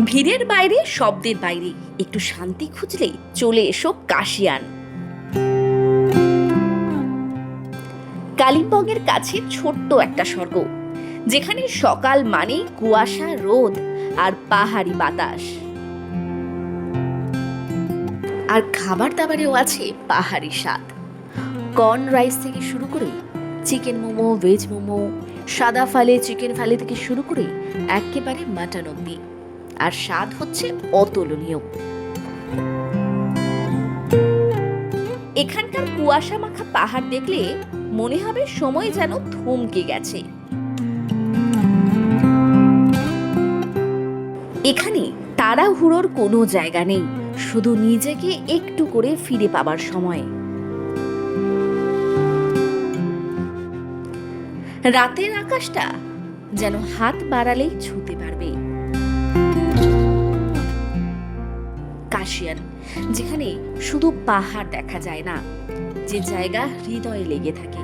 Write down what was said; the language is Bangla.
ভিড়ের বাইরে, শব্দের বাইরে। একটু শান্তি খুঁজলেই চলে এসো কাশিয়ান। কালিম্পংয়ের কাছে ছোট্ট একটা স্বর্গ, যেখানে সকাল মানেই কুয়াশা, রোদ আর পাহাড়ি বাতাস। আর খাবার দাবারেও আছে পাহাড়ি স্বাদ। কর্ন রাইস থেকে শুরু করে চিকেন মোমো, ভেজ মোমো, সাদা ফালে, চিকেন ফালে থেকে শুরু করে একেবারে মাটন অব্দি আর স্বাদ হচ্ছে অতুলনীয়। এখানকার কুয়াশা মাখা পাহাড় দেখলে মনে হবে সময় যেন থমকে গেছে। এখানে তাড়াহুড়োর কোনো জায়গা নেই, শুধু নিজেকে একটু করে ফিরে পাবার সময়। রাতের আকাশটা যেন হাত বাড়ালেই ছুঁতে পারবে। মিউজিয়াম যেখানে শুধু পাহাড় দেখা যায় না যে জায়গা হৃদয়ে লেগে থাকে।